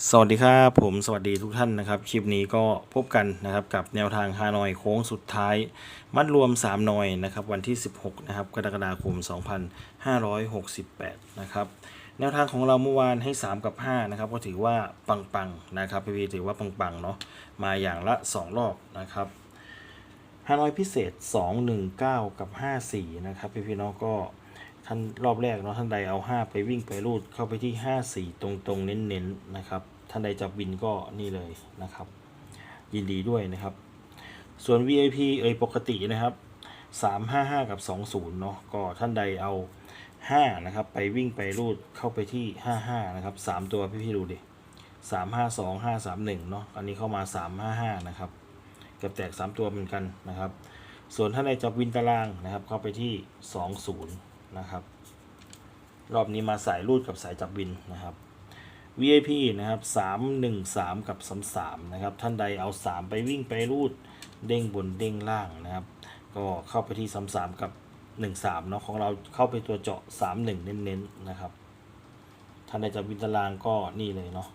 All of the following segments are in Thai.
สวัสดีครับผมสวัสดีทุกท่านนะครับ คลิปนี้ก็พบกันนะครับกับแนวทางฮานอยโค้งสุดท้าย มัดรวม3นอยนะครับวันที่ 16นะครับกรกฎาคม 2568 นะครับแนวทางของเราเมื่อวานให้ 3 กับ5นะครับก็ถือว่าปังๆนะครับพี่พีถือว่าปังๆเนาะมาอย่างละ 2 รอบนะครับฮานอยพิเศษ 219 กับ 54 นะครับพี่พี่ๆเนาะก็ ท่านรอบแรกเนาะท่านใดเอา 5 ไปวิ่งไปรูดเข้าไปที่ 5 4 ตรงตรงเน้นๆนะครับ ท่านใดจับวินก็นี่เลยนะครับ ยินดีด้วยนะครับ ส่วน VIP เอ่ยปกตินะครับ 355 กับ 20เนาะก็ท่านใดเอา 5 นะครับ ไปวิ่งไปรูดเข้าไปที่ 55 นะครับ 3 ตัวพี่ๆดูดิ352 531เนาะอันนี้เข้ามา 355 นะครับเกือบแตก 3 ตัวเหมือนกันนะครับ ส่วนท่านใดจับวินตารางนะครับ เข้าไปที่ 20 นะครับ รอบนี้มาสายรูดกับสายจับวินนะครับ VIP นะครับ 313 กับ 33 นะครับ ท่านใดเอา 3 ไปวิ่งไปรูดเด้งบนเด้งล่างนะครับ ก็เข้าไปที่ 33 กับ 13 เนาะของเราเข้าไปตัวเจาะ 31 เน้นๆนะครับ ท่านใดจับวินตารางก็นี่เลยเนาะ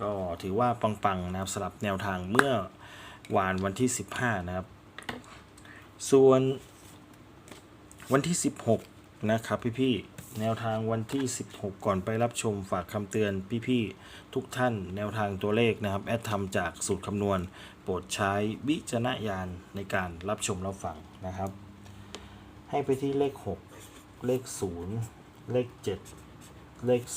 ก็ถือว่าปังๆนะครับสำหรับแนวทางเมื่อวานวันที่ 15 นะครับ ส่วน วันที่ 16 นะครับพี่ๆ แนวทางวันที่ 16 ก่อนไปรับชมฝากคำเตือนพี่ๆ ทุกท่านแนวทางตัวเลขนะครับ แอดทำจากสูตรคำนวณ โปรดใช้วิจารณญาณในการรับชมรับฟังนะครับ ให้ไปที่เลข 6 เลข 0 เลข 7 เลข 2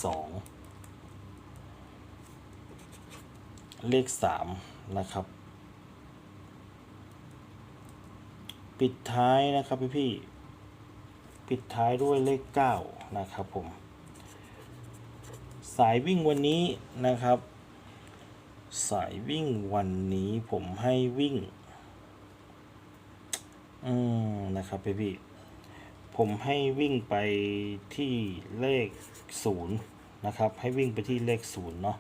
เลข 3 นะครับ ปิดท้ายนะครับพี่ๆ ปิดท้ายด้วยเลข 9 นะครับผม สายวิ่งวันนี้นะครับ สายวิ่งวันนี้ผมให้วิ่ง อืม นะครับพี่พี่ผมให้วิ่งไปที่เลขศูนย์นะครับ ให้วิ่งไปที่เลขศูนย์เนาะ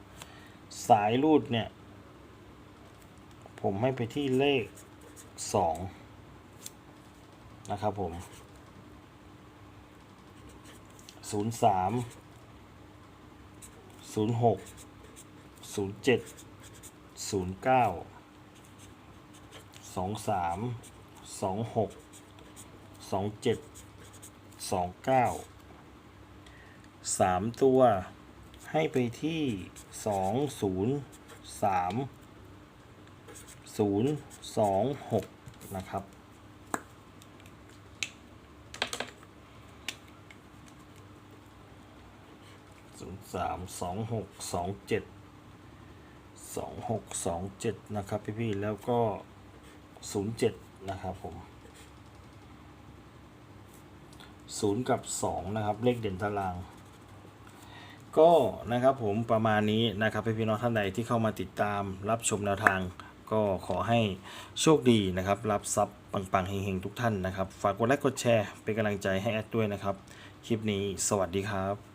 สายรูดเนี่ย ผมให้ไปที่เลขสองนะครับผม ศูนย์สามศูนย์หกศูนย์เจ็ดศูนย์เก้าสองสามสองหกสองเจ็ดสองเก้าสามตัวให้ไปที่สองศูนย์สามศูนย์สองหกนะครับ ศูนย์สามสองหกสองเจ็ดสองหกสองเจ็ดนะครับพี่พี่ๆแล้วก็ศูนย์เจ็ดนะครับผมศูนย์กับสองนะครับเลขเด่นตารางก็นะครับผมประมาณนี้นะครับพี่พี่ๆน้องท่านใดที่เข้ามาติดตามรับชมแนวทาง ก็ขอให้โชคดีนะครับ รับทรัพย์ปังๆเฮงๆทุกท่านนะครับ ฝากกดไลค์กดแชร์เป็นกำลังใจให้แอดด้วยนะครับ คลิปนี้สวัสดีครับ